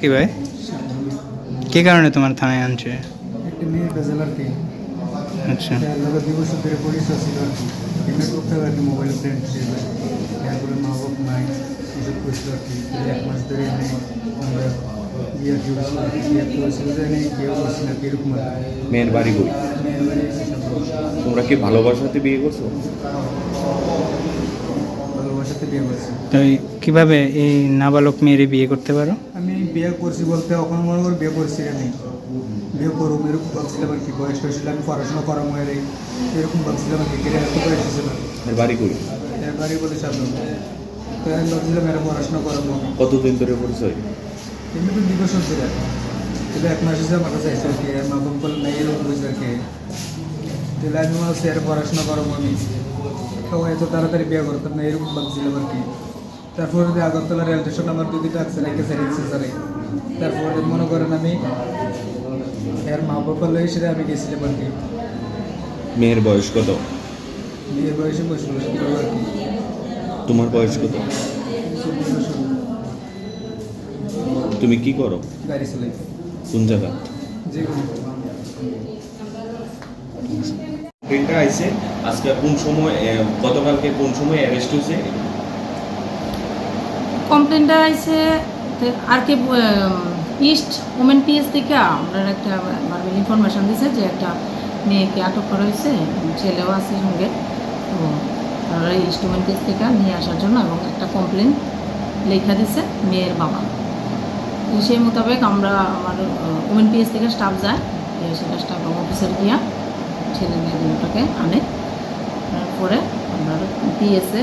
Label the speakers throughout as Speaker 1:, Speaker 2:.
Speaker 1: কি ভাই? কি কারণে তোমার থানায় আনছে?
Speaker 2: একটা মেয়ের
Speaker 1: আচ্ছা।
Speaker 2: তার দুই বছর ধরে পরিচয় ছিল আর কি। পেমেন্ট করতে হবে আর মোবাইল ফ্রেন্ড তারপরে মা বাপ নাই। এসব করছিল আর কি এই এক মাস ধরে আমরা বিয়ে কি হয়েছিল আর কি বিয়ে করেছিল যে আমি কেউ করছি না কীরকম আর
Speaker 3: মেয়ের বাড়ি
Speaker 2: মেয়ের বাড়ি
Speaker 3: তোমরা কি ভালোবাসাতে বিয়ে করছ?
Speaker 2: ভালোবাসাতে বিয়ে করছি।
Speaker 1: তো এই কীভাবে এই নাবালক মেয়েরে বিয়ে করতে পারো?
Speaker 2: আমি বিয়ে করছি বলতে এখন মনে করি বিয়ে করছি আমি। বিয়ে করব এরকম ভাবছিলাম আর কি বয়স হয়েছিল আমি পড়াশোনা করা মনে এরকম ভাবছিলাম আর কি কেরিয়ার
Speaker 3: বাড়ি কই?
Speaker 2: এবারই বলে সামনে
Speaker 3: কতদিন ধরে পরিচয়?
Speaker 2: এমনি তো দিবস হচ্ছে রে তাহলে এক মাস হিসেবে কাছে আর কি আর বাবা বলে নাই এরকম বুঝবে আর কি তাহলে আমি এরা পড়াশোনা করাবো আমি তো এত তাড়াতাড়ি বিয়ে করতাম না এরকম ভাবছিলাম আর কি তারপরে আগরতলা রেল স্টেশন আমার দুই দুটো আছে রেখে স্যার স্যারে তারপরে মনে করেন আমি এর মা বাবা লই সেটা আমি গেছিলাম আর কি
Speaker 3: মেয়ের বয়স কত?
Speaker 2: বিয়ের বয়সে বসে বসে আর কি
Speaker 3: তোমার বয়স কত? তুমি কি করো? কোন জায়গা? ট্রেনটা আইছে। আজকে কোন সময় গতকালকে কোন সময় অ্যারেস্ট হয়েছে
Speaker 4: কমপ্লেনটা আছে আর কে ইস্ট ওমেন পিএস থেকে আমরা একটা বারবার ইনফরমেশন দিয়েছে যে একটা মেয়েকে আটক করা হয়েছে ছেলেও আছে সঙ্গে তো তারা ইস্ট ওমেন পিএস থেকে নিয়ে আসার জন্য এবং একটা কমপ্লেন লেখা দিছে মেয়ের বাবা। তো সেই মোতাবেক আমরা আমার ওমেন পিএস থেকে স্টাফ যায় সেটা স্টাফ অফিসার গিয়া ছেলে মেয়ে দুটোকে আনে। তারপরে আমরা পিএসে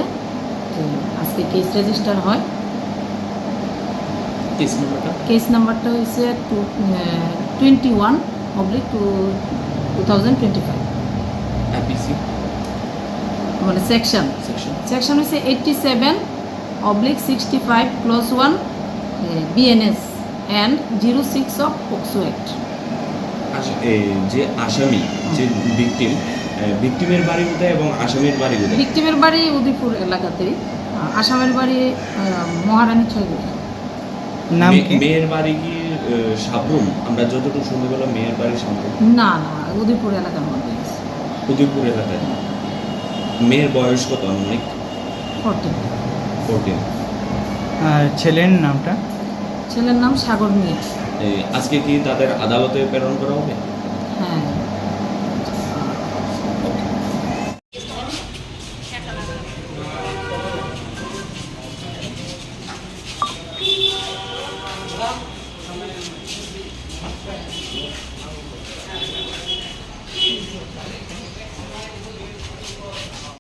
Speaker 4: আজকে কেস রেজিস্টার হয়।
Speaker 3: কেস নাম্বারটা
Speaker 4: কেস নাম্বারটা হয়েছে two twenty one oblique two two thousand twenty five মানে সেকশন
Speaker 3: সেকশন
Speaker 4: হচ্ছে eighty seven oblique sixty five plus one BNS and zero six of POCSO act
Speaker 3: যে আসামি যে ভিকটিম ভিকটিমের বাড়ি কোথায় এবং আসামির বাড়ি কোথায়?
Speaker 4: ভিক্টিমের বাড়ি উদয়পুর এলাকাতেই আসামের বাড়ি মহারানী ছয়গুড়া
Speaker 1: নাম
Speaker 3: মেয়ের বাড়ি কি সাবরুম আমরা যতটুকু শুনতে পেলাম মেয়ের বাড়ি সাবরুম
Speaker 4: না না উদয়পুর এলাকার মধ্যে।
Speaker 3: উদয়পুর এলাকায়। মেয়ের বয়স কত অনেক
Speaker 4: ফোরটিন
Speaker 3: ফোরটিন
Speaker 1: আর ছেলের নামটা?
Speaker 4: ছেলের নাম সাগর মিয়া।
Speaker 3: আজকে কি তাদের আদালতে প্রেরণ করা হবে?